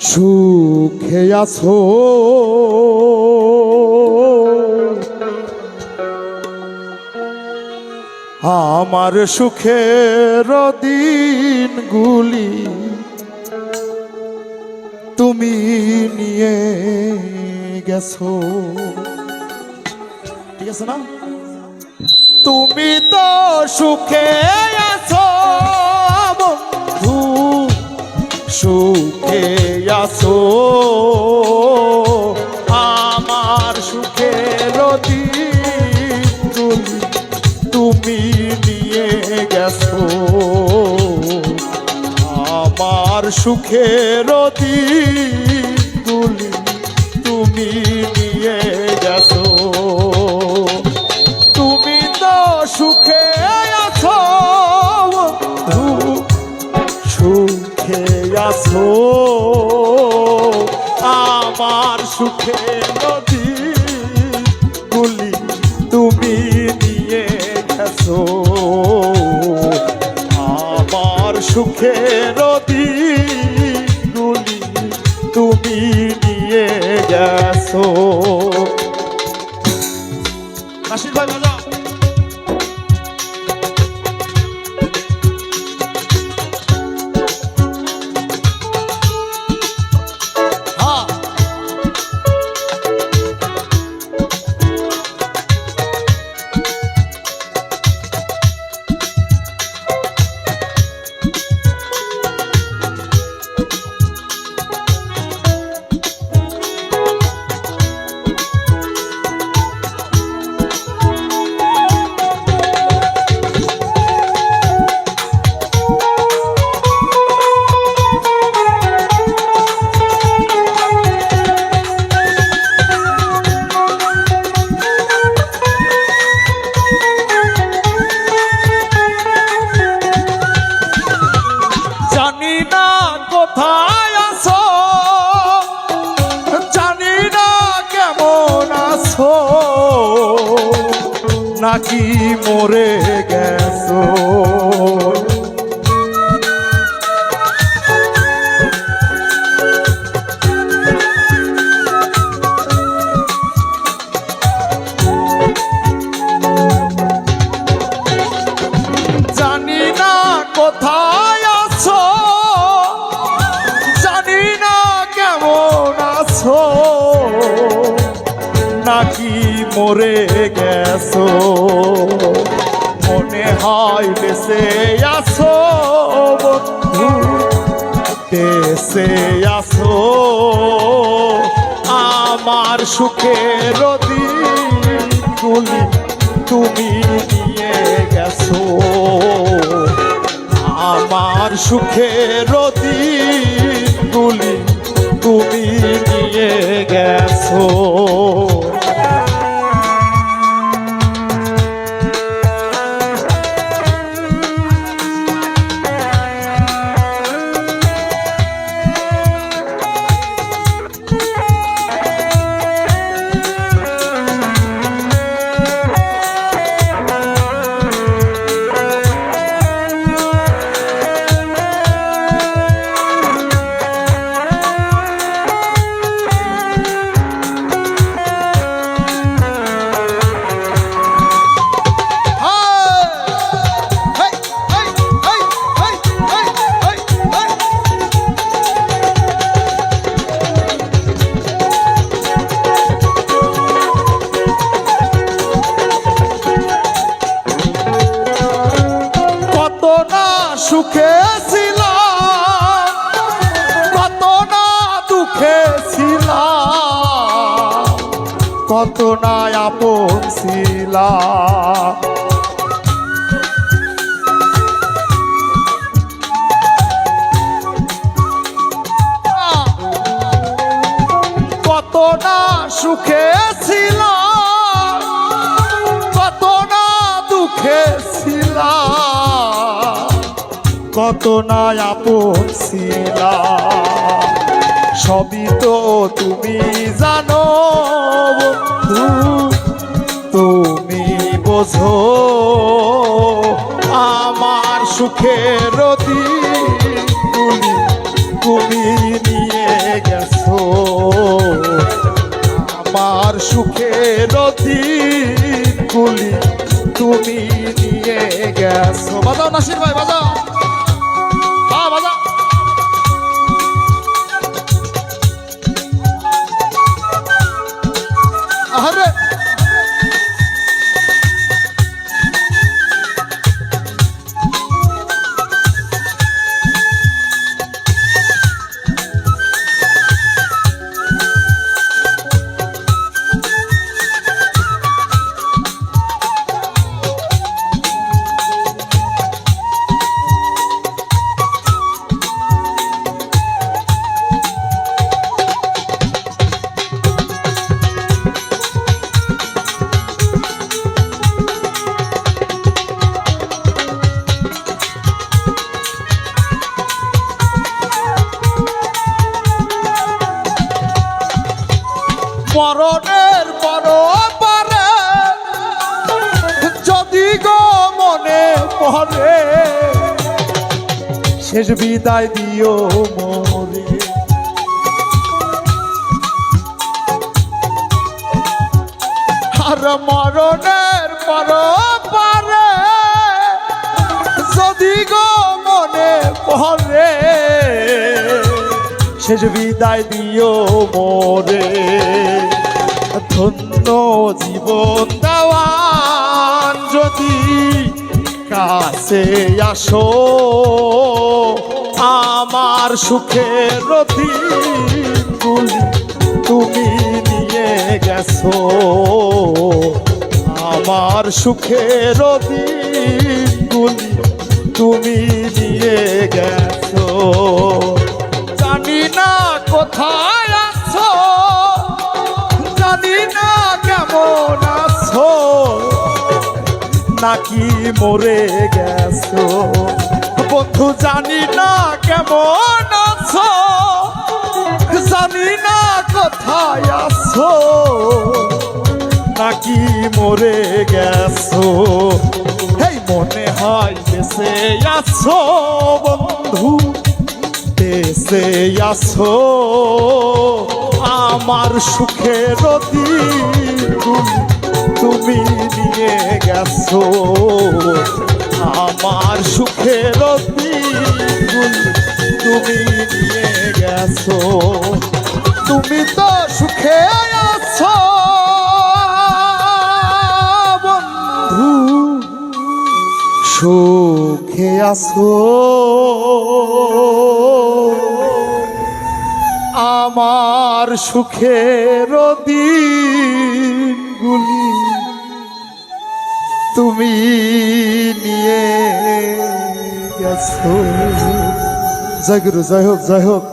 সুখে আছো। আমার সুখের দিনগুলি তুমি নিয়ে গেছো। ঠিক আছে না? তুমি তো সুখে আছো সুখে আছো? আমার সুখের দিনগুলি তুমি নিয়ে গেছো। আমার সুখের দিনগুলি তুমি নিয়ে গেছো। আছো, আমার সুখে নদী গুলি তুমি নিয়ে গেছো। আমার সুখে নদী গুলি তুমি নিয়ে গেছো। নাসির নাকি মরে গেছো মরে গেছো। মনে হয় বেঁচে আছো বন্ধু, বেঁচে আছো। আমার সুখের দিনগুলি তুমি নিয়ে গেছো। আমার সুখের দিনগুলি তুমি নিয়ে গেছো। না আপন ছিলাম। কত সুখে ছিলাম কত দুঃখে ছিলাম কত না আপন ছিলাম। সবই তো তুমি জানো বন্ধু, তুমি বোঝো আমার সুখের তুমি তুমি নিয়ে গেছো। আমার সুখের কুলি তুমি নিয়ে গেছো। বাজাও নাসির ভাই, বাজাও। মরণের পর পারে যদি গো মনে পড়ে, শেষ বিদায় দিও মরে। আর মরণের পর পারে যদি গো মনে পড়ে শেষ বিদায় দিও মোরে। ধন্য জীবন দেওয়ান যদি কাছে আসো। আমার সুখের দিনগুলি তুমি নিয়ে গেছো। আমার সুখের দিনগুলি তুমি নিয়ে গেছো। নাকি মরে গেছো। বন্ধু, জানি না কেমন আছো। জানি না কোথায় আছো। নাকি মরে গেছো। এই মনে হয় বেঁচে আছো, বন্ধু দেশে আছো। আমার সুখের দিনগুলি তুমি নিয়ে গেছো। আমার সুখের তুমি নিয়ে গেছো। তুমি তো সুখে আছো, বন্ধু। সুখে আসো আমার সুখের দিনগুলি তুমি নিয়ে গেছো। জয় গুরু জয় হোক জয় হোক।